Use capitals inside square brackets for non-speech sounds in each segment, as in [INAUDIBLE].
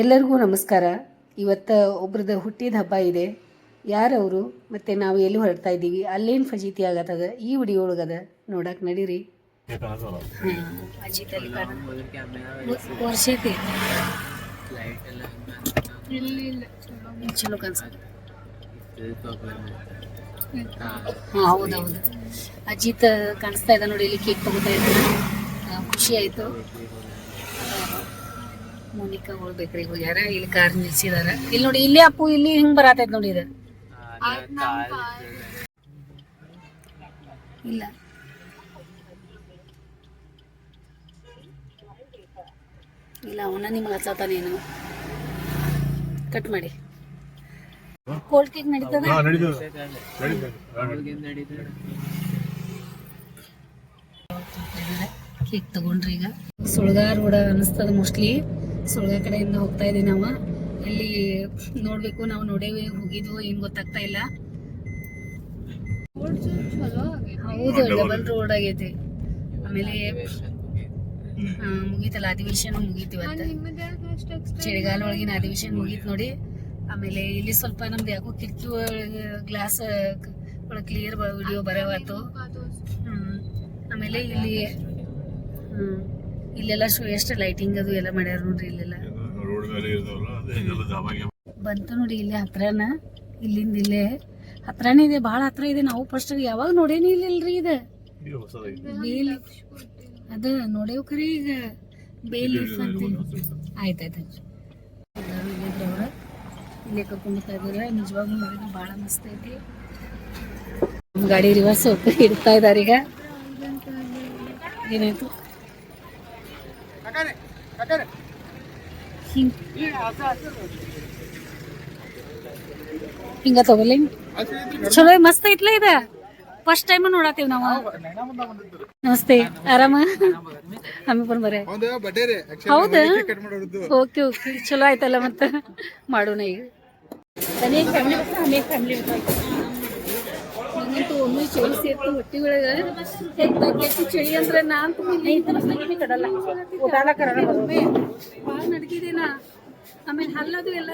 ಎಲ್ಲರಿಗೂ ನಮಸ್ಕಾರ. ಇವತ್ತು ಒಬ್ರದ್ದು ಹುಟ್ಟಿದ ಹಬ್ಬ ಇದೆ. ಯಾರವರು? ಮತ್ತು ನಾವು ಎಲ್ಲಿ ಹೊರಡ್ತಾ ಇದ್ದೀವಿ? ಅಲ್ಲೇನು ಫಜೀತಿ ಆಗತ್ತದ? ಈ ವಿಡಿಯೋ ಒಳಗದ ನೋಡಕ್ಕೆ ನಡೀರಿ. ಚಲೋ ಹಾಂ ಹೌದೌದು. ಅಜಿತ್ ಕಾಣಿಸ್ತಾ ಇದ್ದ ನೋಡಿ, ಇಲ್ಲಿ ಕೇಕ್ ತಗೋತಾ ಇದ್ದ. ಖುಷಿ ಆಯಿತು. ಮೋನಿಕಾ ಹೋಗ್ಬೇಕ್ರಿ ಹೋಗ್ಯಾರ ಇಲ್ಲಿ ಕಾರ್ ನಿಲ್ಸಿದಾರ. ಇಲ್ಲಿ ನೋಡಿ ಇಲ್ಲಿ ಅಪ್ಪು ಇಲ್ಲಿ ಹಿಂಗ್ ಬರತೈತ್ ನೋಡಿ ಇದು. ಇಲ್ಲ. ಇಲ್ಲ ಅವನ ನಿಮ್ಗೆ ಹಚ್ಚತಾನೇನು ಕಟ್ ಮಾಡಿ. ಕೋಲ್ಡ್ ಕೇಕ್ ನಡೀತದ? ಕೇಕ್ ತಗೊಂಡ್ರಿ ಈಗ. ಸುಳ್ಗಾರ್ ಕೂಡ ಅನಿಸ್ತದ ಮೋಸ್ಟ್ಲಿ ಸುಳ್ಗ ಕಡೆಯಿಂದ ಹೋಗ್ತಾ ಇದೀವಿ ನಾವು ಅಲ್ಲಿ ನೋಡ್ಬೇಕು ನಾವು ನೋಡೇವಿ ಹೋಗಿದ್ವು ಏನು ಗೊತ್ತಾಗ್ತಾ ಇಲ್ಲ. ಹೌದು ಡಬಲ್ ರೋಡ್ ಆಗೈತಿ. ಆಮೇಲೆ ಆ, ಮುಗೀತಲ್ಲ ಅಧಿವೇಶನ ಮುಗೀತು ಇವತ್ತು. ಚಳಿಗಾಲ ಒಳಗಿನ ಅಧಿವೇಶನ ಮುಗೀತು ನೋಡಿ. ಆಮೇಲೆ ಇಲ್ಲಿ ಸ್ವಲ್ಪ ನಮ್ದು ಯಾಕೋ ಕಿಟಕಿ ಒಳಗೆ ಗ್ಲಾಸ್ ಒಳಗೆ ಕ್ಲಿಯರ್ ವಿಡಿಯೋ ಬರವಾತು ಹ್ಮ್. ಆಮೇಲೆ ಇಲ್ಲಿ ಹ್ಮ್. ಇಲ್ಲೆಲ್ಲ ಶೋ ಎಷ್ಟು ಲೈಟಿಂಗ್ ಅದು ಎಲ್ಲ ಮಾಡ್ಯಾರ ನೋಡ್ರಿ ಇಲ್ಲೆಲ್ಲ. ಬಂತು ನೋಡಿ ಇಲ್ಲಿ ಹತ್ರನ ಇಲ್ಲಿಂದ ಇಲ್ಲೇ. ಹತ್ರನೇ ಇದೆ ಭಾಳ ಹತ್ರ ಇದೆ. ನಾವು ಫಸ್ಟ್ ಯಾವಾಗ ನೋಡೇನಿ ಇಲ್ಲಿಲ್ರಿ ಇದು? ಬೇಲ್ ಅದ ನೋಡೇವ್ ಕರಿ ಈಗ. ಬೇಲಿ ಆಯ್ತು ಆಯ್ತಾಯ್ತು ಇಲ್ಲಿದ್ರು ಅವ್ರ ಇಲ್ಲೇ ಕರ್ಕೊಂಡ್ ಬರ್ತಾ ಇದಾರೆ ನಿಜವಾಗ್ಲೂ ನೋಡಿದ್ರೆ ಭಾಳ ಮಸ್ತ್ ಐತಿ. ಗಾಡಿ ರಿವರ್ಸ್ ಇಡ್ತಾ ಇದಾರೆ ಈಗ. ಏನಾಯ್ತು? ಹಿಂಗ್. ತಗೊಳ್ಳಿ. ಚಲೋ ಮಸ್ತ್ ಐತ್ಲ ಇದ. ಫಸ್ಟ್ ಟೈಮ್ ನೋಡತ್ತೀವಿ ನಾವು. ನಮಸ್ತೆ ಆರಾಮ? ಹಮ್ಮಿಪುರ ಬರೇ ಒಂದು ಹೌದ ಓಕೆ ಓಕೆ ಚಲೋ ಆಯ್ತಲ್ಲ ಮತ್ತ? ಮಾಡೋಣ ಈಗ. ಫ್ಯಾಮಿಲಿ ಫ್ಯಾಮಿಲಿ ಚಳಿ ಸೇರ್ತು ಹೊಟ್ಟಿ ಒಳಗ ಹೆಚ್ಚು ಚಳಿ ಅಂದ್ರೆ ನಾನು ಭಾಳ ನಡ್ಗಿದೇನ ಆಮೇಲೆ ಹಲ್ಲದು ಎಲ್ಲ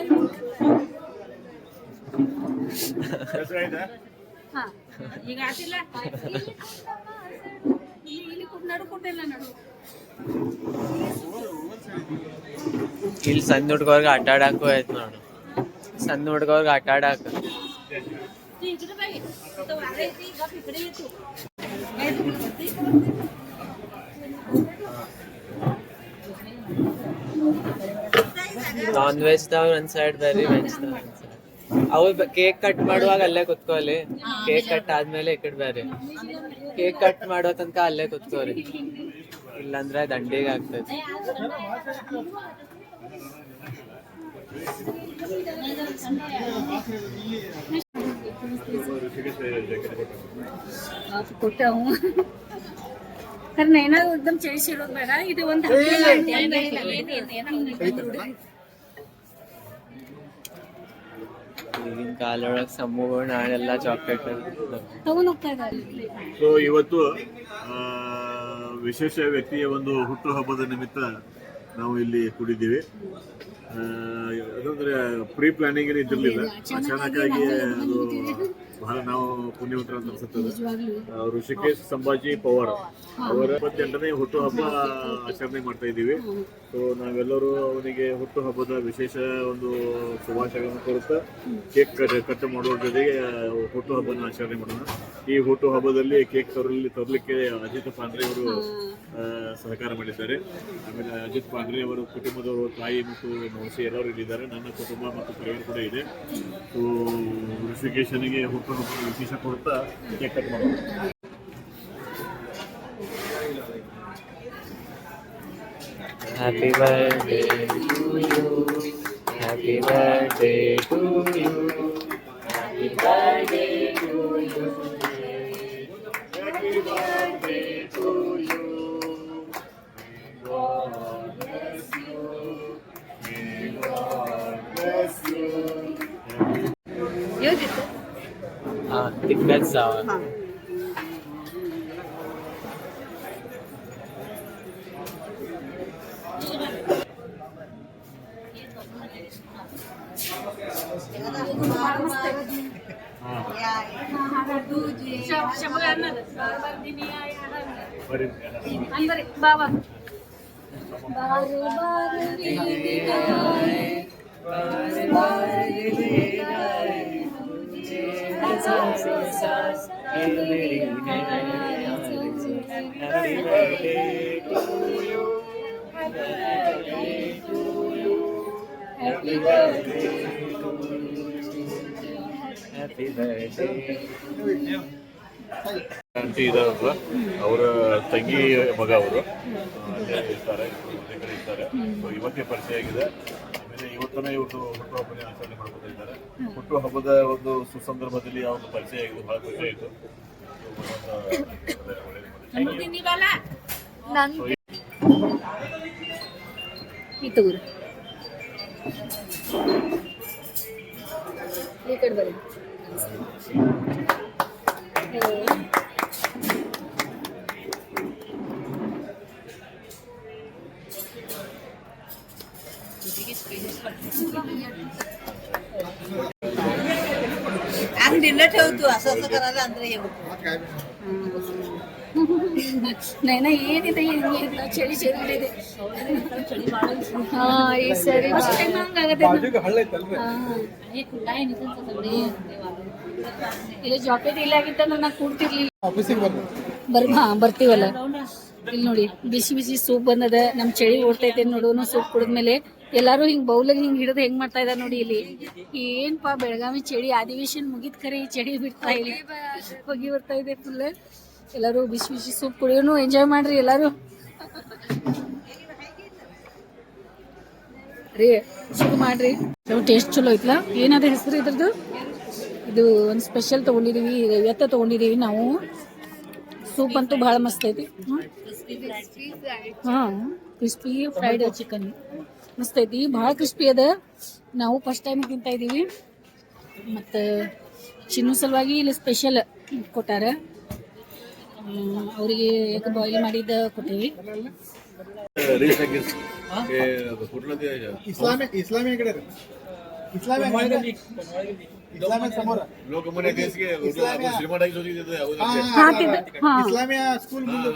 ಹಾ. ಈಗ ಆತಿಲ್ಲ? ಇಲ್ಲಿ ಇಲ್ಲಿ ಕೊಟ್ಟು ನಡು ಕೊಟ್ಟಿಲ್ಲ ನಡು. ಇಲ್ಲಿ ಸಣ್ಣ ಹುಡ್ಗವ್ರಿಗೆ ಆಟ ಆಡಕ್ಕೂ ಆಯ್ತು ನೋಡು. ಸಣ್ಣ ಹುಡ್ಗವ್ರಿಗೆ ಆಟ ಆಡಾಕ ನಾನ್ ವೆಜ್ ದವ್ರು ಒಂದ್ ಸೈಡ್ ಬೇರೆ ವೆಜ್ ದವ್ರು ಒಂದ್ ಸೈಡ್ ಅವ್ರು ಕೇಕ್ ಕಟ್ ಮಾಡುವಾಗ ಅಲ್ಲೇ ಕುತ್ಕೋಲಿ ಕೇಕ್ ಕಟ್ ಆದ್ಮೇಲೆ ಈ ಕಡೆ ಬೇರೆ ಕೇಕ್ ಕಟ್ ಮಾಡೋ ತನಕ ಅಲ್ಲೇ ಕುತ್ಕೋರಿ ಇಲ್ಲಾಂದ್ರೆ ದಂಡಿಗೆ ಆಗ್ತದೆ ಕೊಟ್ಟವು ಸರ್ ನೈನಾ ಉದ್ದಮ್ ಚಳಿಸಿ ಇಡೋದು ಬೇಡ. ಇದು ಒಂದು ಈಗಿನ ಕಾಲೊಳಗೆ ಸಮ್ಮುಗಳು ನಾಳೆಲ್ಲ ಚಾಕ್ಲೇಟ್ ಸೊ ಇವತ್ತು ವಿಶೇಷ ವ್ಯಕ್ತಿಯ ಒಂದು ಹುಟ್ಟುಹಬ್ಬದ ನಿಮಿತ್ತ ನಾವು ಇಲ್ಲಿ ಕೂಡಿದ್ದೀವಿ. ಅದಂದ್ರೆ ಪ್ರೀ ಪ್ಲಾನಿಂಗ್ ಇದ್ದಿರ್ಲಿಲ್ಲ. ಅಚಾನಕ್ಕಾಗಿ ಅದು ಬಹಳ ನಾವು ಪುಣ್ಯವಂತರ ಅಂತ ಅನ್ಸುತ್ತದೆ. ಋಷಿಕೇಶ್ ಸಂಭಾಜಿ ಪವಾರ್. ಅವರ ಇಪ್ಪತ್ತೆಂಟನೇ ಹುಟ್ಟುಹಬ್ಬ ಆಚರಣೆ ಮಾಡ್ತಾ ಇದ್ದೀವಿ. ಸೊ ನಾವೆಲ್ಲರೂ ಅವನಿಗೆ ಹುಟ್ಟು ಹಬ್ಬದ ವಿಶೇಷ ಒಂದು ಶುಭಾಶಯಗಳನ್ನು ಕೋರುತ್ತಾ ಕೇಕ್ ಕಟ್ ಕಟ್ ಮಾಡುವ ಜೊತೆಗೆ ಹುಟ್ಟು ಹಬ್ಬನ ಆಚರಣೆ ಮಾಡೋಣ. ಈ ಹುಟ್ಟು ಹಬ್ಬದಲ್ಲಿ ಕೇಕ್ ತರಲಿ ತರಲಿಕ್ಕೆ ಅಜಿತ್ ಪಾಂಡ್ರೆ ಅವರು ಸಹಕಾರ ಮಾಡಿದ್ದಾರೆ. ಆಮೇಲೆ ಅಜಿತ್ ಪಾಂಡ್ರೆ ಅವರು ಕುಟುಂಬದವರು ತಾಯಿ ಮತ್ತು ಮೌಸಿ ಎಲ್ಲರೂ ಇಲ್ಲಿದ್ದಾರೆ. ನನ್ನ ಕುಟುಂಬ ಮತ್ತು ಪರಿವಾರ ಕೂಡ ಇದೆ. ಸೊ ಋಷಿಕೇಶನಿಗೆ ಹುಟ್ಟುಹಬ್ಬದ ವಿಶೇಷ ಕೊಡುತ್ತಾ ಕೇಕ್ ಕಟ್ ಮಾಡೋದು happy birthday to you happy birthday to you happy birthday ಹಾಂ ತಿಕ್ಕದ್ ಸಾವ ಬರೀ ಬಾಬಾ Happy birthday to you. Happy birthday to you. Happy birthday to you. Aunty ಇದಾರಲ್ಲ ಅವರ ತಂಗಿ ಮಗ ಅವರು ಇರ್ತಾರೆ ಇರ್ತಾರೆ ಇವತ್ತೇ ಪರಿಚಯ ಆಗಿದೆ ಆಮೇಲೆ ಇವತ್ತನೇ ಇವತ್ತು ಹುಟ್ಟುಹಬ್ಬನೇ ಆಚರಣೆ ಇದ್ದಾರೆ ಹುಟ್ಟು ಹಬ್ಬದ ಒಂದು ಸುಸಂದರ್ಭದಲ್ಲಿ ಆ ಒಂದು ಪರಿಚಯ ಬಹಳ ಖುಷಿ ಆಯಿತು ಈ ತಗೋರಿ. ಈ ಕಡೆ ಬರ್ರಿ ठेवतो असं असं करायला अंतर येऊ ನೈನ ಏನಿದೆ ಹಿಂಗೆ ಇಲ್ಲ ಚಳಿ ಚಳಿ ಇದೆ ಹಾ ಈ ಸರಿ ಫಸ್ಟ್ ಟೈಮ್ ಹಂಗಾಗತ್ತೆ ಇಲ್ಲ ಜಾಕೆಟ್ ಇಲ್ಲ ಆಗಿತ್ತಂದ್ರೆ ನಾ ಕೂಡ್ತಿರ್ಲಿಲ್ಲ ಬರ್ ಹಾ ಬರ್ತೀವಲ್ಲ ಇಲ್ಲಿ ನೋಡಿ ಬಿಸಿ ಬಿಸಿ ಸೂಪ್ ಬಂದದ ನಮ್ ಚಳಿ ಓಡ್ತೈತೆ ನೋಡೋನು ಸೂಪ್ ಕುಡಿದ್ಮೇಲೆ ಎಲ್ಲಾರು ಹಿಂಗ್ ಬೌಲಗ್ ಹಿಂಗ್ ಹಿಡಿದು ಹೆಂಗ್ ಮಾಡ್ತಾ ಇದ್ದಾರೆ ನೋಡಿ ಇಲ್ಲಿ. ಏನ್ಪಾ ಬೆಳಗಾವಿ ಚಳಿ ಅಧಿವೇಶನ್ ಮುಗಿದ್ ಕರೆ ಈ ಚಳಿ ಬಿಡ್ತಾ ಇಲ್ಲಿ ಹೋಗಿ ಬರ್ತಾ ಇದೆ ಫುಲ್ ಎಲ್ಲಾರು ಬಿಸಿ ಬಿಸಿ ಸೂಪ್ ಕುಡಿಯೋನು ಎಂಜಾಯ್ ಮಾಡ್ರಿ ಎಲ್ಲಾರು. ರೀ ಶುರು ಮಾಡ್ರಿ. ಟೇಸ್ಟ್ ಚಲೋ ಐತ್ಲಾ? ಏನದ ಹೆಸರು ಇದ್ರದ್ದು? ಇದು ಒಂದು ಸ್ಪೆಷಲ್ ತಗೊಂಡಿದೀವಿ ಎತ್ತ ತಗೊಂಡಿದೀವಿ ನಾವು. ಸೂಪ್ ಅಂತೂ ಬಹಳ ಮಸ್ತ್ ಐತಿ. ಹಾ. ಕ್ರಿಸ್ಪಿ ಫ್ರೈಡ್ ಚಿಕನ್ ಮಸ್ತ್ ಐತಿ ಭಾಳ ಕ್ರಿಸ್ಪಿ ಅದ. ನಾವು ಫಸ್ಟ್ ಟೈಮ್ ತಿಂತಾ ಇದೀವಿ. ಮತ್ತು ಚಿನ್ನು ಸಲುವಾಗಿ ಇಲ್ಲಿ ಸ್ಪೆಷಲ್ ಕೊಟ್ಟಾರ. ಅವರಿಗೆ ಎಗ್ ಬಾಯ್ಲ್ ಮಾಡಿದ್ದ ಕೊಟ್ಟೇವಿ.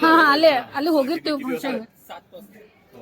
ಹಾ, ಅಲ್ಲೇ ಅಲ್ಲಿ ಹೋಗಿರ್ತೀವಿ ಫಂಕ್ಷನ್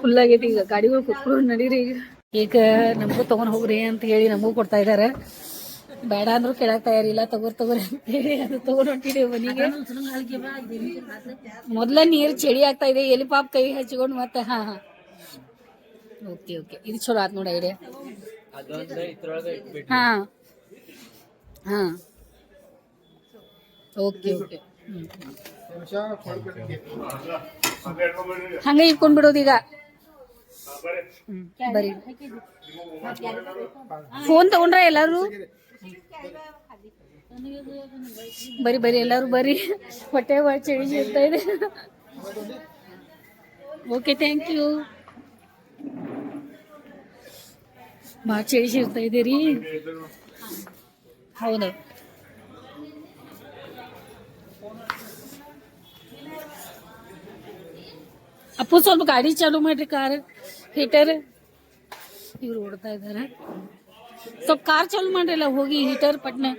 ಫುಲ್ ಆಗೈತಿ ಈಗ. ಗಾಡಿಗಳು ಕುತ್ಕೊಂಡು ನಡೀರಿ ಈಗ. ನಮಗೂ ತಗೊಂಡ್ ಹೋಗ್ರಿ ಅಂತ ಹೇಳಿ ನಮಗೂ ಕೊಡ್ತಾ ಇದಾರೆ. ಬೇಡ ಅಂದ್ರೂ ಕೇಳಕ್ ತಯಾರಿಲ್ಲ ತಗೋರ್, ತಗೋರಿ ಅಂತ ಹೇಳಿ ಅದು ತಗೊಂಡ್ ಹೊಂಟಿದೆ ಮನೆಗೆ. ಮೊದ್ಲ ನೀರ್ ಚಳಿ ಆಗ್ತಾ ಇದೆ. ಎಲ್ಲಿ ಪಾಪ್ ಕೈ ಹಚ್ಕೊಂಡು ಮತ್ತೆ, ಹಾ ಹಾ. Okay okay. ಇದು ಚಲೋ ಆತ್ ನೋಡ ಐಡಿಯಾ. ಹಾ ಹಾ. Okay okay. ಹ್ಮ್. ಹಂಗೆ ಇಟ್ಕೊಂಡ್ ಬಿಡೋದು ಈಗ. ಬರೀ. ಫೋನ್ ತಗೊಂಡ್ರ ಎಲ್ಲಾರು? ಬರಿ ಬರಿ ಎಲ್ಲಾರು ಬರಿ ಹೊಟ್ಟೆ ಚಳಿ ಇರ್ತಾ ಇದೆ. ಓಕೆ ಥ್ಯಾಂಕ್ ಯು ಭಾಳ ಚಳಿ ಇರ್ತಾ ಇದೆ ರೀ ಹೌದು. ಅಪ್ಪು ಸ್ವಲ್ಪ ಗಾಡಿ ಚಾಲು ಮಾಡ್ರಿ ಕಾರ್ ಹೀಟರ್ ಇವ್ರು ಓಡ್ತಾ ಇದಾರೆ ಸ್ವಲ್ಪ ಕಾರ್ ಚಾಲು ಮಾಡ್ರಲ್ಲ ಹೋಗಿ ಹೀಟರ್ ಪಟ್ನೆ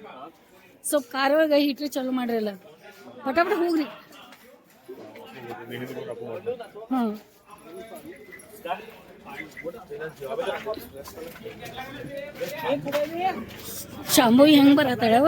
ಸ್ವಲ್ಪ ಕಾರ್ ಒಳಗ ಹೀಟರ್ ಚಾಲು ಮಾಡ್ರಲ್ಲ ಪಟ ಪಟ ಹೋಗ್ರಿ ಹಾ ಶಾಂಭವಿ ಹೆಂಗ್ ಬರತ್ತಾಳವ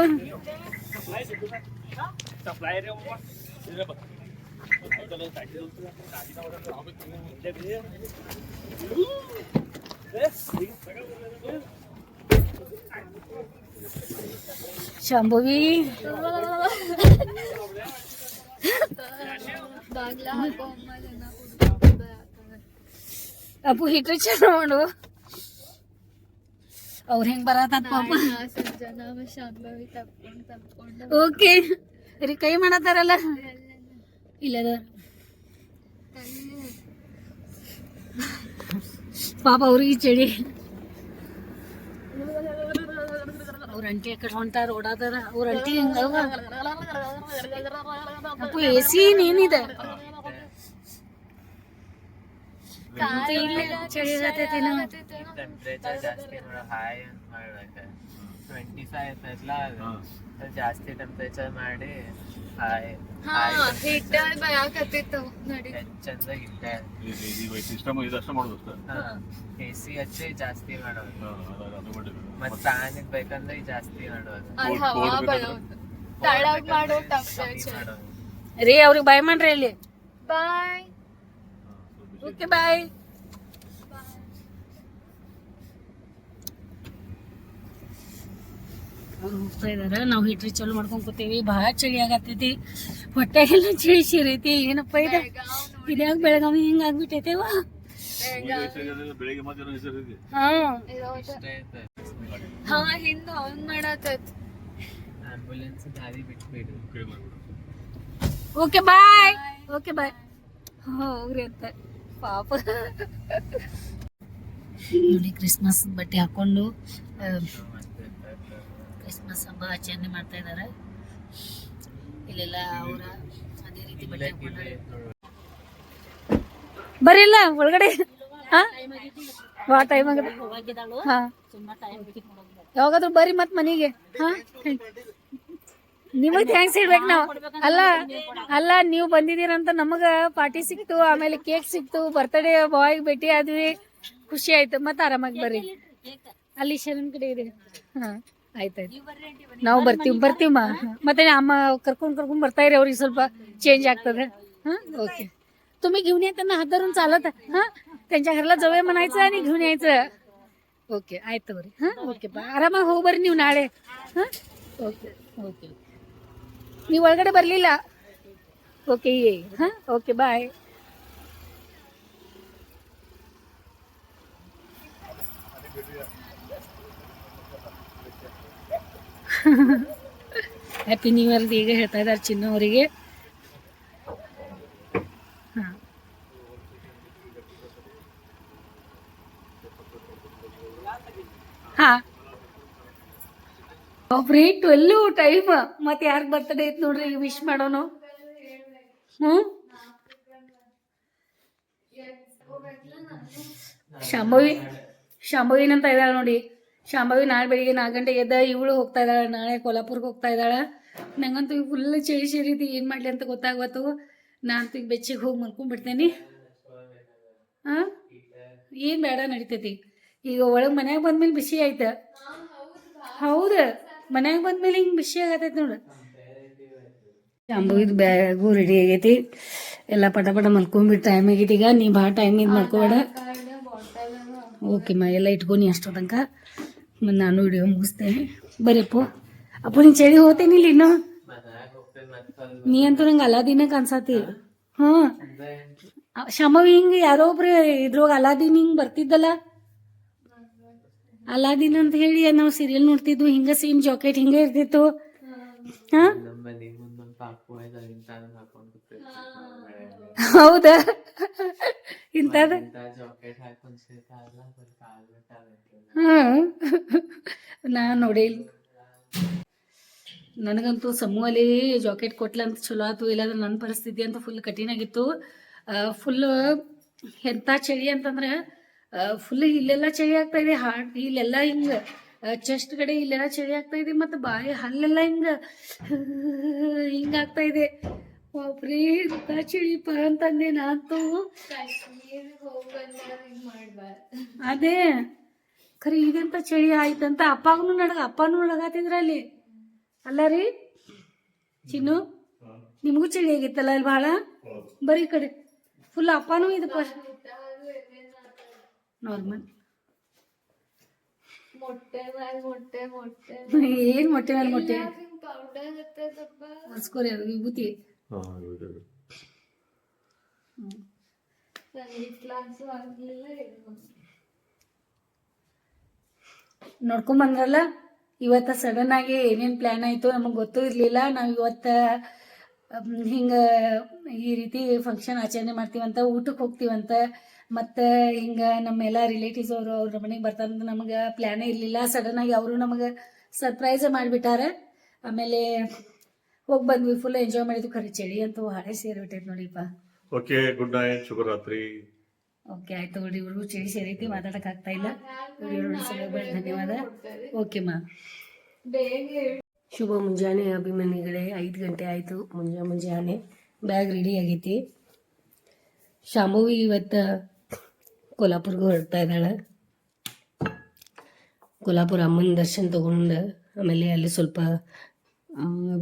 ಶಾಂಭವಿ ಅಪ್ಪು ಹೀಟರ್ ಚಾಲು ಮಾಡು ಅವ್ರ ಹೆಂಗ್ ಬರತ್ತಾರ ಪಾಪ ಓಕೆ ರೀ ಕೈ ಮಾಡತ್ತಾರಲ್ಲ ಇಲ್ಲದ ಪಾಪ ಅವ್ರಿಗೆ ಚಳಿ. ಅವ್ರ ಅಂಟಿ ಕಡೆ ಹೊಂಟಾರ ಓಡಾದಾರ ಅವ್ರ ಅಂಟಿ ಅಪ್ಪು ಎ ಸಿ ಏನಿದೆ? ಚಳಿ ಆಗತೈತಿ ನೋಡ ಟ್ವೆಂಟಿ ಫೈವ್ ಇರ್ತೈತಲ್ಲ ಅದು ಜಾಸ್ತಿ ಟೆಂಪರೇಚರ್ ಮಾಡಿ ಹಾಯ್ ಚಂದಾಗಿ ಇಟ್ಟೆ ಸಿಸ್ಟಮ್ ಇದಷ್ಟೇ ಮಾಡೋದು ಎ ಸಿ ಹಚ್ಚಿ ಜಾಸ್ತಿ ಮಾಡೋದು. ಹಾ, ಅದು- ಅದು ಬಿಟ್ಟು ಮತ್ ಫ್ಯಾನ್ ಬೇಕಂದ್ರೆ ಜಾಸ್ತಿ ಮಾಡೋದು. ತಳಗ್ ಮಾಡೋ ಟೆಂಪರೇಚರ್ ಮಾಡೋದು. ರೀ ಅವ್ರಿಗೆ ಬಾಯ್ ಮಾಡ್ರಿ ಇಲ್ಲಿ ಬಾಯ್ ಓಕೆ ಬಾಯ್ ಅವ್ರು ಹೋಗ್ತಾ ಇದಾರ. ನಾವು ಹೀಟ್ರಿ ಚಲೋ ಮಾಡ್ಕೊಂಡ್ ಕೂತೀವಿ. ಭಾಳ ಚಳಿ ಆಗತ್ತೈತಿ. ಹೊಟ್ಟೆಗೆಲ್ಲ ಚಳಿ ಸೇರೈತಿ ಏನಪ್ಪ ಇದು? ಇದ್ಯಾಗ ಬೆಳಗಾವಿ ಹಿಂಗ ಆಗ್ಬಿಟ್ಟೈತೇವ ಹಾ. ಹಾ ಹಿಂದ ಆನ್ ಮಾಡತ್ತತ್ ದಾರಿ ಬಿಟ್ಬಿಡು. ಓಕೆ ಬಾಯ್ ಓಕೆ ಬಾಯ್ ಹೋಗ್ರಿ ಅಂತ. ಪಾಪ. [LAUGHS] ನೋಡಿ ಕ್ರಿಸ್ಮಸ್ ಬಟ್ಟೆ ಹಾಕೊಂಡು ಕ್ರಿಸ್ಮಸ್ ಹಬ್ಬ ಆಚರಣೆ ಮಾಡ್ತಾ ಇದಾರೆ. ಇಲ್ಲೆಲ್ಲ ಅವರ ಅದೇ ರೀತಿ ಬಟ್ಟೆ ಬರಿಲ್ಲ ಒಳಗಡೆ. ಹಾ? ವಾ ಟೈಮ್ ಆಗದ. ಹಾ. ಯಾವಾಗಾದ್ರೂ ಬರಿ ಮತ್ ಮನೆಗೆ. ಹಾ? ನಿಮಗ್ ಥ್ಯಾಂಕ್ಸ್ ಹೇಳ್ಬೇಕು ನಾವು. ಅಲ್ಲ ಅಲ್ಲ ನೀವು ಬಂದಿದ್ದೀರಂತ ನಮಗ ಪಾರ್ಟಿ ಸಿಕ್ತು ಆಮೇಲೆ ಕೇಕ್ ಸಿಕ್ತು ಬರ್ತ್ಡೇ ಬಾಯ್ ಭೇಟಿ ಆದ್ವಿ. ಖುಷಿ ಆಯ್ತು. ಮತ್ತೆ ಆರಾಮಾಗಿ ಬರ್ರಿ ಅಲ್ಲಿ ಶರಣ್ ಕಡೆ ಇದೆ. ಹಾ. ಆಯ್ತಾಯ್ತು ನಾವು ಬರ್ತೀವಿ ಬರ್ತೀವಿ ಮಾ ಮತ್ತೆ ಅಮ್ಮ ಕರ್ಕೊಂಡ್ ಕರ್ಕೊಂಡ್ ಬರ್ತಾ ಇರಿ ಅವ್ರಿಗೆ ಸ್ವಲ್ಪ चेंज ಆಗ್ತದೆ हा ओके तुम्ही घेऊन या त्यांना हात धरून चालत हा त्यांच्या घराला जवळ म्हणायचं आणि घेऊन यायचं ओके ಆಯ್ತು ಬರ್ರಿ ಹಾ ಓಕೆ ಬಾ ಆರಾಮಾಗಿ ಹೋಗಿ ಬರ್ರಿ ನೀವು ನಾಳೆ ಹಾ ಓಕೆ ಓಕೆ ನೀವು ಒಳಗಡೆ ಬರಲಿಲ್ಲ ಓಕೆ ಏ ಹಾ okay bye happy new year ಈಗ ಹೇಳ್ತಾ ಇದ್ದಾರೆ ಚಿನ್ನ ಅವರಿಗೆ. ಹಾಂ. ಒಬ್ರಿ ಟ್ವೆಲ್ಲು ಟೈಮ್ ಮತ್ತೆ ಯಾರು ಬರ್ತಡೇ ಐತ್ ನೋಡ್ರಿ, ಈಗ ವಿಶ್ ಮಾಡೋನು. ಹ್ಞೂ ಶಾಂಭವಿ ಅಂತ ಇದ್ದಾಳೆ ನೋಡಿ. ಶಾಂಭವಿ ನಾಳೆ ಬೆಳಿಗ್ಗೆ ನಾಲ್ಕು ಗಂಟೆ ಎದ್ದ ಇವಳು ಹೋಗ್ತಾ ಇದ್ದಾಳೆ, ನಾಳೆ ಕೊಲ್ಲಾಪುರ್ಗೆ ಹೋಗ್ತಾ ಇದ್ದಾಳೆ. ನಂಗಂತೂ ಫುಲ್ ಚಳಿ ಸೇರಿತಿ ಏನು ಮಾಡಲಿ ಅಂತ ಗೊತ್ತಾಗತ್ತು ನಾನಂತೂ ಈಗ ಬೆಚ್ಚಿಗೆ ಹೋಗಿ ಮಲ್ಕೊಂಡ್ಬಿಡ್ತೇನೆ. ಹಾಂ ಏನು ಬೇಡ ನಡಿತೈತಿ. ಈಗ ಒಳಗೆ ಮನ್ಯಾಗ ಬಂದ್ಮೇಲೆ ಬಿಸಿ ಆಯ್ತು. ಹೌದು? ಮನ್ಯಾಗ ಬಂದ್ಮೇಲೆ ಹಿಂಗೆ ಬಿಸಿ ಆಗತೈತಿ ನೋಡು. ಶಾಂಭವಿದ್ ಬ್ಯಾಗು ರೆಡಿ ಆಗೈತಿ. ಎಲ್ಲ ಪಟ ಪಟ ಮಲ್ಕೊಂಡ್ಬಿಟ್ಟು ಟೈಮ್ ಆಗೈತಿ ಈಗ. ನೀ ಭಾಳ ಟೈಮ್ ಇದು ಮಾಡ್ಕೋಬೇಡ ಓಕೆ ಮಾ, ಎಲ್ಲ ಇಟ್ಕೊನಿ ಅಷ್ಟೋ ತನಕ ನಾನು ವಿಡಿಯೋ ಮುಗಿಸ್ತೇನೆ. ಬರ್ರಿ ಅಪ್ಪು. ನೀನು ಚಳಿ ಹೋಗ್ತೇನೆ ಇಲ್ಲಿ ಇನ್ನು? ನೀ ಅಂತೂ ನಂಗೆ ಅಲಾದಿನ ಅನ್ಸತಿ ಹ್ಞೂ. ಶಾಮವಿ ಹಿಂಗೆ ಯಾರೋ ಒಬ್ರು ಇದ್ರೊಳಗೆ ಅಲಾದೀನ್ ಹಿಂಗೆ ಬರ್ತಿದ್ದಲ್ಲ? ಅಲಾದೀನ್ ಅಂತ ಹೇಳಿ ನಾವು ಸೀರಿಯಲ್ ನೋಡ್ತಿದ್ವು. ಹಿಂಗೆ ಸೇಮ್ ಜಾಕೆಟ್ ಹಿಂಗೆ ಇರ್ತಿತ್ತು. ಹಾ? ಹೌದಾ? ಇಂಥದ್ದು? ಹಾಂ ನಾ ನೋಡಿಲ್ ನನಗಂತೂ ಸಮೂಹಲ್ಲಿ ಜಾಕೆಟ್ ಕೊಟ್ಲ ಅಂತ ಚಲೋ ಆಯ್ತು ಇಲ್ಲಾಂದ್ರೆ ನನ್ನ ಪರಿಸ್ಥಿತಿ ಅಂತ ಫುಲ್ ಕಠಿಣ ಆಗಿತ್ತು. ಫುಲ್ ಎಂಥ ಚಳಿ ಅಂತಂದ್ರೆ ಫುಲ್ ಇಲ್ಲೆಲ್ಲ ಚಳಿ ಆಗ್ತಾ ಇದೆ ಹಾರ್ಟ್ ಇಲ್ಲೆಲ್ಲ ಹಿಂಗೆ ಚೆಸ್ಟ್ ಕಡೆ ಇಲ್ಲೆಲ್ಲ ಚಳಿ ಆಗ್ತಾ ಇದೆ ಮತ್ತು ಬಾಯಿ ಹಲ್ಲೆಲ್ಲ ಹಿಂಗೆ ಹಿಂಗೆ ಆಗ್ತಾ ಇದೆ. ಒಬ್ರೇ ಇಂಥ ಚಳಿಪ ಅಂತಂದೆ ನಾನಂತೂ. ಅದೇ. ಖರೆ ಈಗಂತ ಚಳಿ ಆಯ್ತಂತ ಅಪ್ಪಗೂ ನಡಗ ಅಪ್ಪನೂ ನಡಗಾತಿದ್ರ ಅಲ್ಲಿ. ಅಲ್ಲ ರೀ? ಚಿನ್ನು ನಿಮಗೂ ಚಳಿ ಆಗಿತ್ತಲ್ಲ ಅಲ್ಲಿ ಭಾಳ ಬರೀ ಕಡೆ ಫುಲ್ ಅಪ್ಪನೂ ಇದು ನಾರ್ಮಲ್ ಮೊಟ್ಟೆ ಮೊಟ್ಟೆ ಮೊಟ್ಟೆ. ಏನ್ ಮೊಟ್ಟೆ ಮೇಲೆ ಮೊಟ್ಟೆ? ಒರ್ಸ್ಕೊರಿ ಅದು ವಿಭೂತಿ ಹಾಂ ಹೌದು ಸಂಗೀತ ಕ್ಲಾಸು ಆಗ್ಲಿಲ್ಲ ಏನು ನೋಡ್ಕೊಂಬಂದ್ರಲ್ಲ ಇವತ್ತು ಸಡನ್ ಆಗಿ ಏನೇನು ಪ್ಲ್ಯಾನ್ ಆಯಿತು ನಮಗೆ ಗೊತ್ತೂ ಇರಲಿಲ್ಲ. ನಾವು ಇವತ್ತು ಹಿಂಗೆ ಈ ರೀತಿ ಫಂಕ್ಷನ್ ಆಚರಣೆ ಮಾಡ್ತೀವಂತ ಊಟಕ್ಕೆ ಹೋಗ್ತೀವಂತ, ಮತ್ತು ಹಿಂಗೆ ನಮ್ಮೆಲ್ಲ ರಿಲೇಟಿವ್ಸ್ ಅವರು ಅವ್ರ ಮನೆಗೆ ಬರ್ತಾರಂತ ನಮಗೆ ಪ್ಲ್ಯಾನೇ ಇರಲಿಲ್ಲ. ಆಗಿ ಅವರು ನಮಗೆ ಸರ್ಪ್ರೈಸ್ ಮಾಡಿಬಿಟ್ಟಾರೆ. ಆಮೇಲೆ ಹೋಗಿ ಬಂದ್ವಿ ಫುಲ್ ಎಂಜಾಯ್ ಮಾಡಿದ್ವಿ. ಖರೆ, ಚಳಿ ಅಂತೂ ಹಾಳೆ ಸೇರಿಬಿಟ್ಟೈತೆ ನೋಡಿಪ್ಪ. ಓಕೆ ಗುಡ್ ನೈಟ್ ಶುಭರಾತ್ರಿ. ಓಕೆ ಆಯ್ತು ನೋಡಿ ಇವ್ರಿಗೂ ಚಳಿ ಸೇರೈತಿ ಮಾತಾಡಕ್ ಆಗ್ತಾ ಇಲ್ಲ. ಧನ್ಯವಾದ. ಓಕೆ ಮಾ ಶುಭ ಮುಂಜಾನೆ ಅಭಿಮಾನಿಗಳೇ ಐದು ಗಂಟೆ ಆಯಿತು. ಮುಂಜಾ ಮುಂಜಾನೆ ಬ್ಯಾಗ್ ರೆಡಿ ಆಗೈತಿ. ಶಾಂಭವಿ ಇವತ್ತು ಕೊಲ್ಹಾಪುರ್ಗೆ ಹೊರಡ್ತಾ ಇದ್ದಾಳೆ. ಕೊಲ್ಹಾಪುರ ಅಮ್ಮನ ದರ್ಶನ ತೊಗೊಂಡು ಆಮೇಲೆ ಅಲ್ಲಿ ಸ್ವಲ್ಪ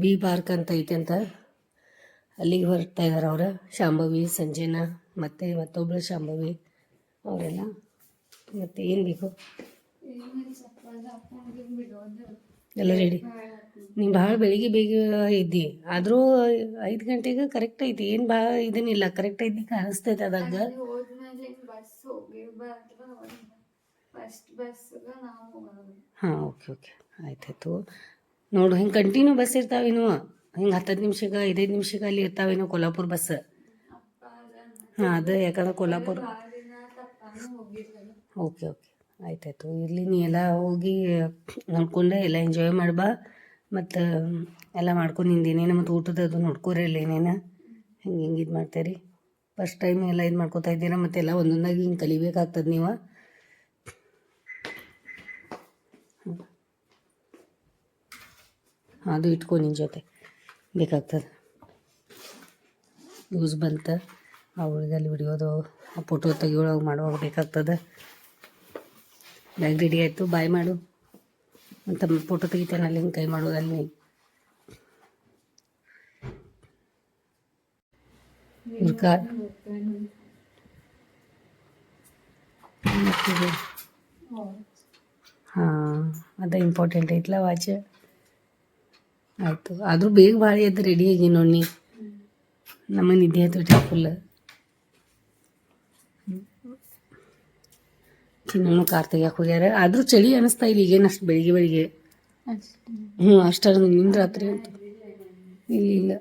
ಬಿ ಪಾರ್ಕ್ ಅಂತ ಐತೆ ಅಂತ. ಅಲ್ಲಿಗೆ ಹೊರಡ್ತಾ ಇದ್ದಾರೆ ಅವರು. ಶಾಂಭವಿ ಸಂಜನಾ. ಮತ್ತು ಮತ್ತೊಬ್ಬಳು ಶಾಂಭವಿ ಅವರೆಲ್ಲ ಮತ್ತು ಏನು ಬೇಕು? ಎಲ್ಲ ರೆಡಿ ನೀನು ಭಾಳ ಬೆಳಿಗ್ಗೆ ಬೇಗ ಇದ್ದಿ ಆದರೂ ಐದು ಗಂಟೆಗೆ ಕರೆಕ್ಟ್ ಐತಿ. ಏನು ಭಾಳ ಇದನ್ನಿಲ್ಲ. ಕರೆಕ್ಟ್ ಐತಿ ಕಾಣಿಸ್ತೈತೆ ಅದಾಗ. ಹಾಂ ಓಕೆ ಓಕೆ ಆಯ್ತಾಯ್ತು. ನೋಡು ಹಿಂಗೆ ಕಂಟಿನ್ಯೂ ಬಸ್ ಇರ್ತಾವೇನು? ಹಿಂಗೆ ಹತ್ತತ್ತು ನಿಮಿಷಕ್ಕೆ ಐದೈದು ನಿಮಿಷಕ್ಕೆ ಅಲ್ಲಿ ಇರ್ತಾವೇನೋ ಕೊಲ್ಹಾಪುರ ಬಸ್ ಹಾಂ, ಅದು ಯಾಕಂದ್ರೆ ಕೊಲ್ಲಾಪುರ ಓಕೆ ಓಕೆ. ಆಯ್ತಾಯ್ತು. ಇಲ್ಲಿ ನೀ ಎಲ್ಲ ಹೋಗಿ ನೋಡ್ಕೊಂಡೆ ಎಲ್ಲ ಎಂಜಾಯ್ ಮಾಡ್ಬಾ ಮತ್ತು, ಎಲ್ಲ ಮಾಡ್ಕೊಂಡು ನಿಂದೇನೇನು ಮತ್ತು ಊಟದ ಅದು ನೋಡ್ಕೊರಿ ಇಲ್ಲ ಏನೇನು. ಹಿಂಗೆ ಹಿಂಗೆ ಇದು ಮಾಡ್ತೀರಿ? ಫಸ್ಟ್ ಟೈಮ್ ಎಲ್ಲ ಇದು ಮಾಡ್ಕೊತಾ ಇದ್ದೀರಾ? ಮತ್ತೆಲ್ಲ ಒಂದೊಂದಾಗಿ ಹಿಂಗೆ ಕಲಿಬೇಕಾಗ್ತದೆ ನೀವು. ಅದು ಇಟ್ಕೊ ನಿನ್ನ ಜೊತೆ. ಬೇಕಾಗ್ತದೆ. ಯೂಸ್ ಬಂತ. ಅವಳಿಗೆ ಅಲ್ಲಿ ವಿಡಿಯೋದು ಫೋಟೋ ತೆಗಿಯೊಳಗೆ ಮಾಡುವಾಗ ಬೇಕಾಗ್ತದೆ. ಬ್ಯಾಗ್ ರೆಡಿ ಆಯಿತು ಬಾಯ್ ಮಾಡು. ಅಂತ ಫೋಟೋ ತೆಗಿತಾನೆ, ಅಲ್ಲಿ ಹಿಂಗೆ ಕೈ ಮಾಡೋದಲ್ಲಿ ಕಾರ್ ಹಾಂ, ಅದು ಇಂಪಾರ್ಟೆಂಟ್ ಐತ್ಲ ವಾಚ್ ಆಯಿತು. ಆದರೂ ಬೇಗ ಭಾಳ ಎದ್ದು ರೆಡಿ ಆಗಿ ನೋಡಿ ನಮ್ಮ ನಿದ್ದೆ ಆಯ್ತು ಫುಲ್ ಚಿನ್ನನು ಕಾರ್ ತೆಗಿಯಕ್ಕೆ ಹೋಗ್ಯಾರ ಆದರೂ ಚಳಿ ಅನಿಸ್ತಾ ಇಲ್ಲ ಈಗೇನು ಅಷ್ಟು ಬೆಳಿಗ್ಗೆ ಬೆಳಿಗ್ಗೆ. ಹ್ಞೂ ಅಷ್ಟು ನಿನ್ನ ರಾತ್ರಿ ಅಂತ. ಇಲ್ಲ ಇಲ್ಲ.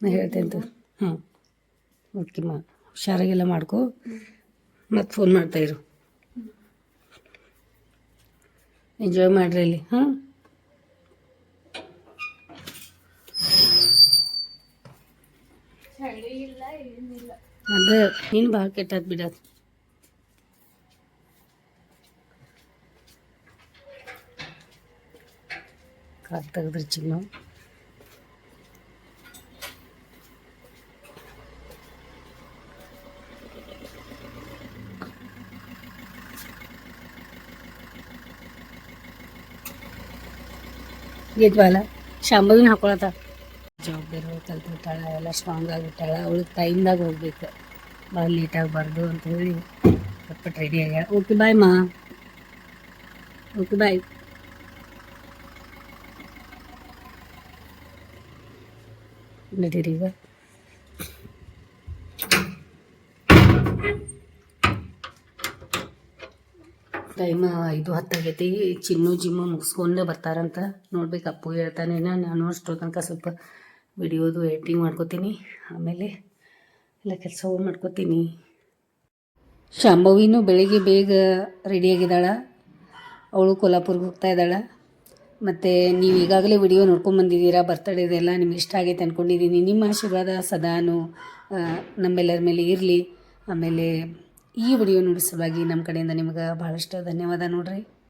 ನಾ ಹೇಳ್ತೇನೆ ಅಂತ ಹ್ಞೂ ಓಕೆ ಮಾ ಹುಷಾರಾಗೆಲ್ಲ ಮಾಡ್ಕೊ. ಮತ್ತೆ ಫೋನ್ ಮಾಡ್ತಾ ಇರು. ಎಂಜಾಯ್ ಮಾಡ್ರಿ ಇಲ್ಲಿ ಹಾಂ ಚಳಿ ಇಲ್ಲ ಏನಿಲ್ಲ. ಅದ ನೀನು ಭಾಳ ಕೆಟ್ಟದ್ ಬಿಡೋದು. ಕಾರ್ ತೆಗೆದ್ರೆ ಚಿನ್ನು ಗೆದ್ವಲ್ಲ ಶಾಂಭವಿನ ಹಾಕೊಳತ್ತ ಜವಾಬ್ದಾರಿ ಕಲ್ತಿರ್ತಾಳ ಎಲ್ಲ ಸ್ಟ್ರಾಂಗ್ ಆಗಿರ್ತಾಳ ಅವಳಿಗೆ ಟೈಮ್ದಾಗ ಹೋಗ್ಬೇಕು ಭಾಳ ಲೇಟ್ ಆಗಬಾರ್ದು ಅಂತ ಹೇಳಿ ಪಟ್ಪಟ್ ರೆಡಿ ಆಗ್ಯಾಳ ಓಕೆ ಬಾಯ್ ಮಾ ಓಕೆ ಬಾಯ್ ನಡೀರಿ ಈಗ ಟೈಮ್ ಇದು ಹತ್ತಾಗೈತಿ ಚಿನ್ನು ಜಿಮ್ಮು ಮುಗಿಸ್ಕೊಂಡೇ ಬರ್ತಾರಂತ ನೋಡ್ಬೇಕು. ಅಪ್ಪು ಹೇಳ್ತಾನೇನ ನಾನು ಅಷ್ಟೋ ತನಕ ಸ್ವಲ್ಪ ವಿಡಿಯೋದು ಎಡಿಟಿಂಗ್ ಮಾಡ್ಕೋತೀನಿ. ಆಮೇಲೆ ಎಲ್ಲ ಕೆಲಸ ಮಾಡ್ಕೋತೀನಿ. ಶಾಂಭವಿನೂ ಬೆಳಿಗ್ಗೆ ಬೇಗ ರೆಡಿಯಾಗಿದ್ದಾಳೆ ಅವಳು ಕೊಲ್ಲಾಪುರ್ಗೆ ಹೋಗ್ತಾ ಇದ್ದಾಳೆ. ಮತ್ತು ನೀವು ಈಗಾಗಲೇ ವಿಡಿಯೋ ನೋಡ್ಕೊಂಬಂದಿದ್ದೀರಾ ಬರ್ತಡೇದೆಲ್ಲ ನಿಮ್ಗೆ ಇಷ್ಟ ಆಗೈತೆ ಅಂದ್ಕೊಂಡಿದ್ದೀನಿ ನಿಮ್ಮ ಆಶೀರ್ವಾದ ಸದಾನು ನಮ್ಮೆಲ್ಲರ ಮೇಲೆ ಇರಲಿ. ಆಮೇಲೆ ಈ ವಿಡಿಯೋ ನೋಡಿಸುವಾಗಿ ನಮ್ಮ ಕಡೆಯಿಂದ ನಿಮ್ಗೆ ಭಾಳಷ್ಟು ಧನ್ಯವಾದ ನೋಡ್ರಿ.